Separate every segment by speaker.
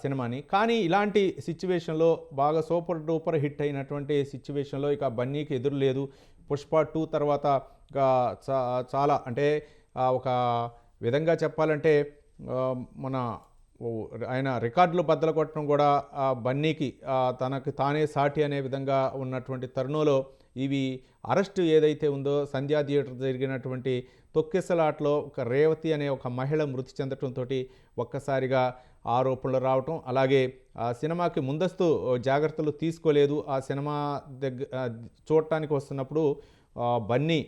Speaker 1: సినిమాని. కానీ ఇలాంటి సిచ్యువేషన్లో బాగా సూపర్ డూపర్ హిట్ అయినటువంటి సిచ్యువేషన్లో ఇక బన్నీకి ఎదురు లేదు. పుష్ప టూ తర్వాత చాలా అంటే ఒక విధంగా చెప్పాలంటే మన ఆయన రికార్డులు బద్దలు కొట్టడం కూడా బన్నీకి తనకు తానే సాటి అనే విధంగా ఉన్నటువంటి తరుణంలో ఇవి అరెస్ట్ ఏదైతే ఉందో సంధ్యా థియేటర్ జరిగినటువంటి తొక్కిసలాట్లో ఒక రేవతి అనే ఒక మహిళ మృతి చెందటంతో ఒక్కసారిగా ఆరోపణలు రావటం అలాగే ఆ సినిమాకి ముందస్తు జాగ్రత్తలు తీసుకోలేదు. ఆ సినిమా దగ్గర చూడటానికి వస్తున్నప్పుడు బన్నీ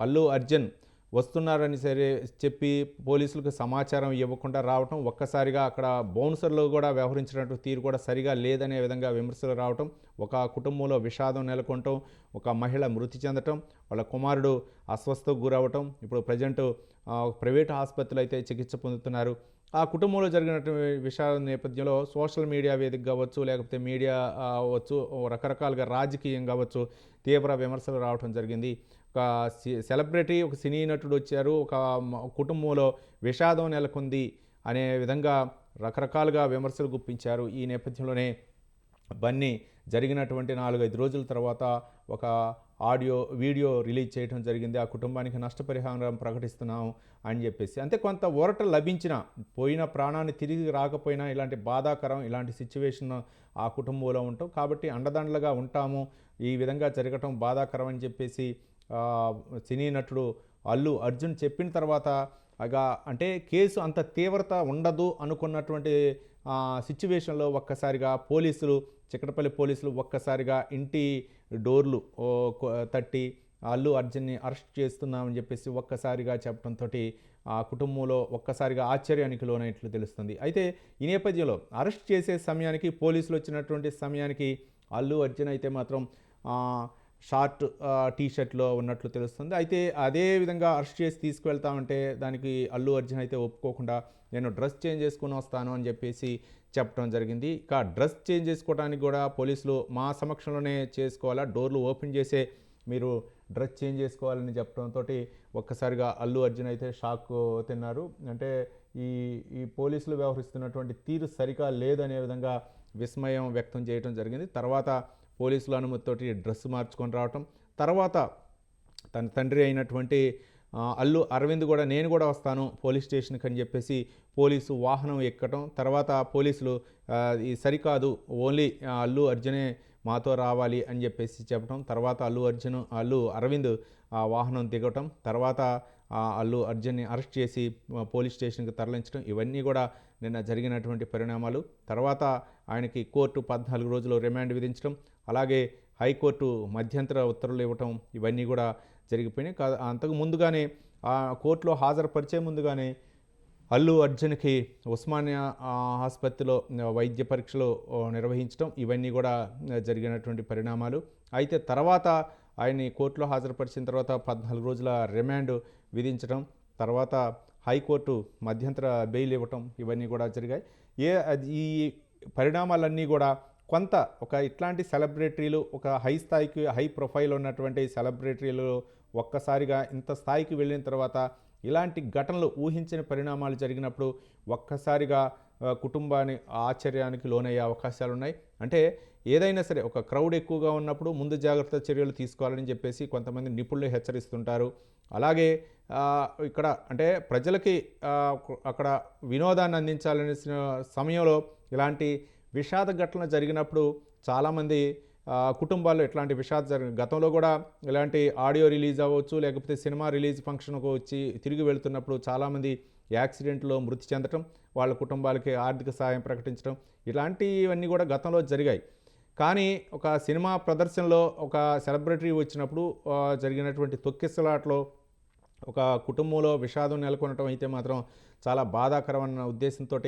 Speaker 1: అల్లు అర్జున్ వస్తున్నారని సరే చెప్పి పోలీసులకు సమాచారం ఇవ్వకుండా రావటం ఒక్కసారిగా అక్కడ బౌన్సర్లు కూడా వ్యవహరించినట్టు తీరు కూడా సరిగా లేదనే విధంగా విమర్శలు రావటం ఒక కుటుంబంలో విషాదం నెలకొనటం ఒక మహిళ మృతి చెందటం వాళ్ళ కుమారుడు అస్వస్థకు గురవటం ఇప్పుడు ప్రజెంట్ ప్రైవేట్ ఆసుపత్రులు అయితే చికిత్స పొందుతున్నారు. ఆ కుటుంబంలో జరిగినటువంటి విషయాల నేపథ్యంలో సోషల్ మీడియా వేదిక కావచ్చు లేకపోతే మీడియా అవ్వచ్చు రకరకాలుగా రాజకీయం కావచ్చు తీవ్ర విమర్శలు రావడం జరిగింది. ఒక సి- సెలబ్రిటీ ఒక సినీ నటుడు వచ్చారు ఒక కుటుంబంలో విషాదం నెలకొంది అనే విధంగా రకరకాలుగా విమర్శలు గుప్పించారు. ఈ నేపథ్యంలోనే బన్నీ జరిగినటువంటి నాలుగైదు రోజుల తర్వాత ఒక ఆడియో వీడియో రిలీజ్ చేయడం జరిగింది. ఆ కుటుంబానికి నష్టపరిహారం ప్రకటిస్తున్నాం అని చెప్పేసి. అంతే కొంత ఊరట లభించిన పోయిన ప్రాణాన్ని తిరిగి రాకపోయినా ఇలాంటి బాధాకరం ఇలాంటి సిచ్యువేషన్ ఆ కుటుంబంలో ఉంటాం. కాబట్టి అండదండలుగా ఉంటాము. ఈ విధంగా జరగటం బాధాకరం అని చెప్పేసి సినీ నటుడు అల్లు అర్జున్ చెప్పిన తర్వాత అగా అంటే కేసు అంత తీవ్రత ఉండదు అనుకున్నటువంటి సిచ్యువేషన్లో ఒక్కసారిగా పోలీసులు చిక్కటపల్లి పోలీసులు ఒక్కసారిగా ఇంటి డోర్లు తట్టి అల్లు అర్జున్ని అరెస్ట్ చేస్తున్నామని చెప్పేసి ఒక్కసారిగా చెప్పడంతో ఆ కుటుంబంలో ఒక్కసారిగా ఆశ్చర్యానికి లోనైనట్లు తెలుస్తుంది. అయితే ఈ నేపథ్యంలో అరెస్ట్ చేసే సమయానికి పోలీసులు వచ్చినటువంటి సమయానికి అల్లు అర్జున్ అయితే మాత్రం షార్ట్ టీ షర్ట్లో ఉన్నట్లు తెలుస్తుంది. అయితే అదే విధంగా అరెస్ట్ చేసి తీసుకువెళ్తామంటే దానికి అల్లు అర్జున్ అయితే ఒప్పుకోకుండా నేను డ్రెస్ చేంజ్ చేసుకుని వస్తాను అని చెప్పేసి చెప్పడం జరిగింది. ఇక డ్రెస్ చేంజ్ చేసుకోవడానికి కూడా పోలీసులు మా సమక్షంలోనే చేసుకోవాలా? డోర్లు ఓపెన్ చేసే మీరు డ్రెస్ చేంజ్ చేసుకోవాలని చెప్పడంతో ఒక్కసారిగా అల్లు అర్జున్ అయితే షాక్ తిన్నారు. అంటే ఈ ఈ పోలీసులు వ్యవహరిస్తున్నటువంటి తీరు సరిగా లేదనే విధంగా విస్మయం వ్యక్తం చేయడం జరిగింది. తర్వాత పోలీసుల అనుమతితోటి డ్రెస్ మార్చుకొని రావటం. తర్వాత తన తండ్రి అయినటువంటి అల్లు అరవింద్ కూడా నేను కూడా వస్తాను పోలీస్ స్టేషన్కి అని చెప్పేసి పోలీసు వాహనం ఎక్కటం. తర్వాత పోలీసులు ఈ సరికాదు ఓన్లీ అల్లు అర్జునే మాతో రావాలి అని చెప్పేసి చెప్పడం తర్వాత అల్లు అర్జున్ అల్లు అరవింద్ ఆ వాహనం దిగటం. తర్వాత అల్లు అర్జున్ని అరెస్ట్ చేసి పోలీస్ స్టేషన్కి తరలించడం ఇవన్నీ కూడా నిన్న జరిగినటువంటి పరిణామాలు. తర్వాత ఆయనకి కోర్టు పద్నాలుగు రోజులు రిమాండ్ విధించడం అలాగే హైకోర్టు మధ్యంతర ఉత్తర్వులు ఇవ్వటం ఇవన్నీ కూడా జరిగిపోయినాయి. కా- అంతకు ముందుగానే ఆ కోర్టులో హాజరుపరిచే ముందుగానే అల్లు అర్జున్కి ఉస్మానియా ఆసుపత్రిలో వైద్య పరీక్షలు నిర్వహించడం ఇవన్నీ కూడా జరిగినటువంటి పరిణామాలు. అయితే తర్వాత ఆయన్ని కోర్టులో హాజరుపరిచిన తర్వాత పద్నాలుగు రోజుల రిమాండ్ విధించడం తర్వాత హైకోర్టు మధ్యంతర బెయిల్ ఇవ్వటం ఇవన్నీ కూడా జరిగాయి. ఏ అది- ఈ పరిణామాలన్నీ కూడా కొంత ఒక ఇట్లాంటి సెలబ్రిటీలు ఒక హై స్థాయికి హై ప్రొఫైల్ ఉన్నటువంటి సెలబ్రిటీలు ఒక్కసారిగా ఇంత స్థాయికి వెళ్ళిన తర్వాత ఇలాంటి ఘటనలు ఊహించని పరిణామాలు జరిగినప్పుడు ఒక్కసారిగా కుటుంబాన్ని ఆశ్చర్యానికి లోనయ్యే అవకాశాలు ఉన్నాయి అంటే ఏదైనా సరే ఒక క్రౌడ్ ఎక్కువగా ఉన్నప్పుడు ముందు జాగ్రత్త చర్యలు తీసుకోవాలని చెప్పేసి కొంతమంది నిపుణులు హెచ్చరిస్తుంటారు. అలాగే ఇక్కడ అంటే ప్రజలకి అక్కడ వినోదాన్ని అందించాలనే సమయంలో ఇలాంటి విషాద ఘటన జరిగినప్పుడు చాలామంది కుటుంబాల్లో ఇట్లాంటి విషాద జరిగిన గతంలో కూడా ఇలాంటి ఆడియో రిలీజ్ అవ్వచ్చు లేకపోతే సినిమా రిలీజ్ ఫంక్షన్కు వచ్చి తిరిగి వెళ్తున్నప్పుడు చాలామంది యాక్సిడెంట్లో మృతి చెందటం వాళ్ళ కుటుంబాలకి ఆర్థిక సహాయం ప్రకటించడం ఇలాంటివన్నీ కూడా గతంలో జరిగాయి. కానీ ఒక సినిమా ప్రదర్శనలో ఒక సెలబ్రిటీ వచ్చినప్పుడు జరిగినటువంటి తొక్కిసలాట్లో ఒక కుటుంబంలో విషాదం నెలకొనటం అయితే మాత్రం చాలా బాధాకరమైన ఉద్దేశంతో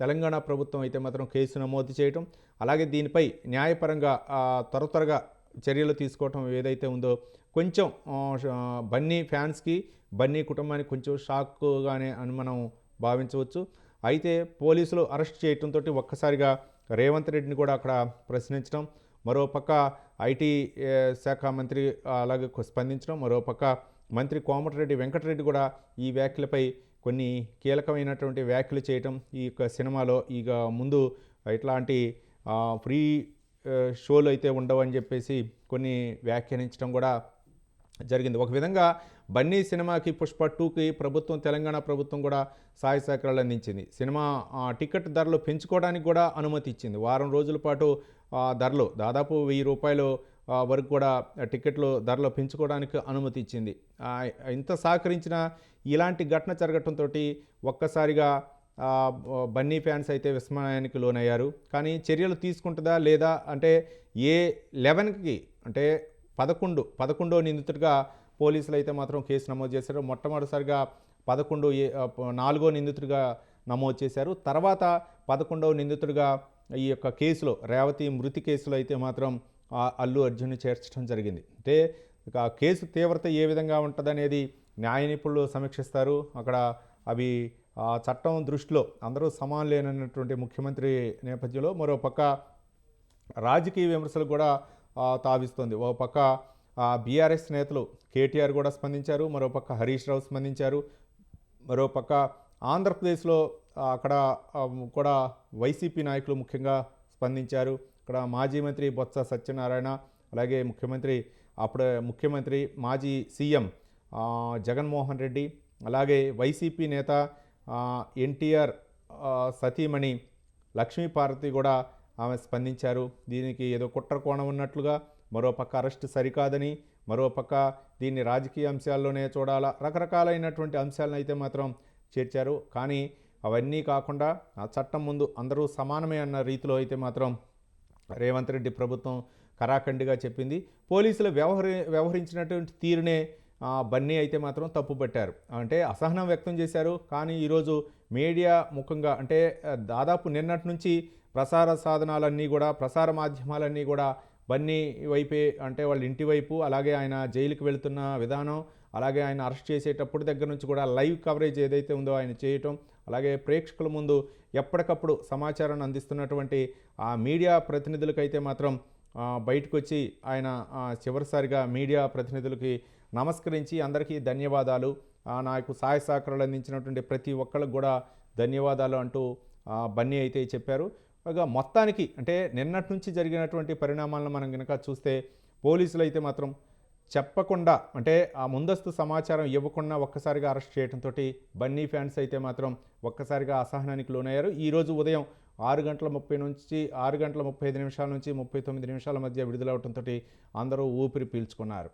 Speaker 1: తెలంగాణ ప్రభుత్వం అయితే మాత్రం కేసు నమోదు చేయటం అలాగే దీనిపై న్యాయపరంగా త్వర త్వరగా చర్యలు తీసుకోవటం ఏదైతే ఉందో కొంచెం బన్నీ ఫ్యాన్స్కి బన్నీ కుటుంబానికి కొంచెం షాక్గానే అని మనం భావించవచ్చు. అయితే పోలీసులు అరెస్ట్ చేయటంతో ఒక్కసారిగా రేవంత్ రెడ్డిని కూడా అక్కడ ప్రశ్నించడం మరోపక్క ఐటీ శాఖ మంత్రి అలాగే స్పందించడం మరోపక్క మంత్రి కోమటిరెడ్డి వెంకటరెడ్డి కూడా ఈ వ్యాఖ్యలపై కొన్ని కీలకమైనటువంటి వ్యాఖ్యలు చేయటం ఈ యొక్క సినిమాలో ఇక ముందు ఇట్లాంటి ఫ్రీ షోలు అయితే ఉండవని చెప్పేసి కొన్ని వ్యాఖ్యానించడం కూడా జరిగింది. ఒక విధంగా బన్నీ సినిమాకి పుష్ప టూకి ప్రభుత్వం తెలంగాణ ప్రభుత్వం కూడా సహాయ సహకారాలు అందించింది. సినిమా టికెట్ ధరలు పెంచుకోవడానికి కూడా అనుమతి ఇచ్చింది. వారం రోజుల పాటు ధరలు దాదాపు వెయ్యి రూపాయలు వరకు కూడా టికెట్లు ధరలు పెంచుకోవడానికి అనుమతి ఇచ్చింది. ఇంత సహకరించిన ఇలాంటి ఘటన జరగటంతో ఒక్కసారిగా బన్నీ ఫ్యాన్స్ అయితే విస్మయానికి లోనయ్యారు. కానీ చర్యలు తీసుకుంటుందా లేదా అంటే ఏ లెవెన్కి అంటే పదకొండు పదకొండో నిందితుడిగా పోలీసులు అయితే మాత్రం కేసు నమోదు చేశారు. మొట్టమొదటిసారిగా పదకొండు నాలుగో నిందితుడిగా నమోదు చేశారు. తర్వాత పదకొండవ నిందితుడిగా ఈ యొక్క కేసులో రేవతి మృతి కేసులో అయితే మాత్రం అల్లు అర్జున్ని చేర్చడం జరిగింది. అంటే ఇక కేసు తీవ్రత ఏ విధంగా ఉంటుందనేది న్యాయ నిపుణులు సమీక్షిస్తారు. అక్కడ అవి చట్టం దృష్టిలో అందరూ సమానులేనన్నటువంటి ముఖ్యమంత్రి నేపథ్యంలో మరో పక్క రాజకీయ విమర్శలు కూడా తావిస్తుంది. ఓ పక్క బీఆర్ఎస్ నేతలు కేటీఆర్ కూడా స్పందించారు మరో పక్క హరీష్ రావు స్పందించారు మరోపక్క ఆంధ్రప్రదేశ్లో అక్కడ కూడా వైసీపీ నాయకులు ముఖ్యంగా స్పందించారు. ఇక్కడ మాజీ మంత్రి బొత్స సత్యనారాయణ అలాగే ముఖ్యమంత్రి అప్పుడు ముఖ్యమంత్రి మాజీ సీఎం జగన్మోహన్ రెడ్డి అలాగే వైసీపీ నేత ఎన్టీఆర్ సతీమణి లక్ష్మీపార్వతి కూడా ఆమె స్పందించారు. దీనికి ఏదో కుట్ర కోణం ఉన్నట్లుగా మరో పక్క అరెస్ట్ సరికాదని మరో పక్క దీన్ని రాజకీయ అంశాల్లోనే చూడాలా? రకరకాలైనటువంటి అంశాలను అయితే మాత్రం చేర్చారు. కానీ అవన్నీ కాకుండా ఆ చట్టం ముందు అందరూ సమానమే అన్న రీతిలో అయితే మాత్రం రేవంత్ రెడ్డి ప్రభుత్వం కరాఖండిగా చెప్పింది. పోలీసులు వ్యవహరి వ్యవహరించినటువంటి తీరునే బన్నీ అయితే మాత్రం తప్పుపట్టారు. అంటే అసహనం వ్యక్తం చేశారు. కానీ ఈరోజు మీడియా ముఖంగా అంటే దాదాపు నిన్నటి నుంచి ప్రసార సాధనాలన్నీ కూడా ప్రసార మాధ్యమాలన్నీ కూడా బన్నీ వైపే అంటే వాళ్ళ ఇంటి వైపు అలాగే ఆయన జైలుకి వెళ్తున్న విధానం అలాగే ఆయన అరెస్ట్ చేసేటప్పుడు దగ్గర నుంచి కూడా లైవ్ కవరేజ్ ఏదైతే ఉందో ఆయన చేయటం అలాగే ప్రేక్షకుల ముందు ఎప్పటికప్పుడు సమాచారాన్ని అందిస్తున్నటువంటి ఆ మీడియా ప్రతినిధులకైతే మాత్రం బయటకు వచ్చి ఆయన చివరిసారిగా మీడియా ప్రతినిధులకి నమస్కరించి అందరికీ ధన్యవాదాలు. నాకు సహాయ సహకారాలు అందించినటువంటి ప్రతి ఒక్కరికి కూడా ధన్యవాదాలు అంటూ బన్నీ అయితే చెప్పారు. ఇక మొత్తానికి అంటే నిన్నటి నుంచి జరిగినటువంటి పరిణామాలను మనం కనుక చూస్తే పోలీసులు అయితే మాత్రం చెప్పకుండా అంటే ఆ ముందస్తు సమాచారం ఇవ్వకుండా ఒక్కసారిగా అరెస్ట్ చేయడంతో బన్నీ ఫ్యాన్స్ అయితే మాత్రం ఒక్కసారిగా అసహనానికి లోనయ్యారు. ఈరోజు ఉదయం ఆరు గంటల ముప్పై నుంచి ఆరు గంటల ముప్పై ఐదు నిమిషాల నుంచి ముప్పై తొమ్మిది నిమిషాల మధ్య విడుదలవడంతో అందరూ ఊపిరి పీల్చుకున్నారు.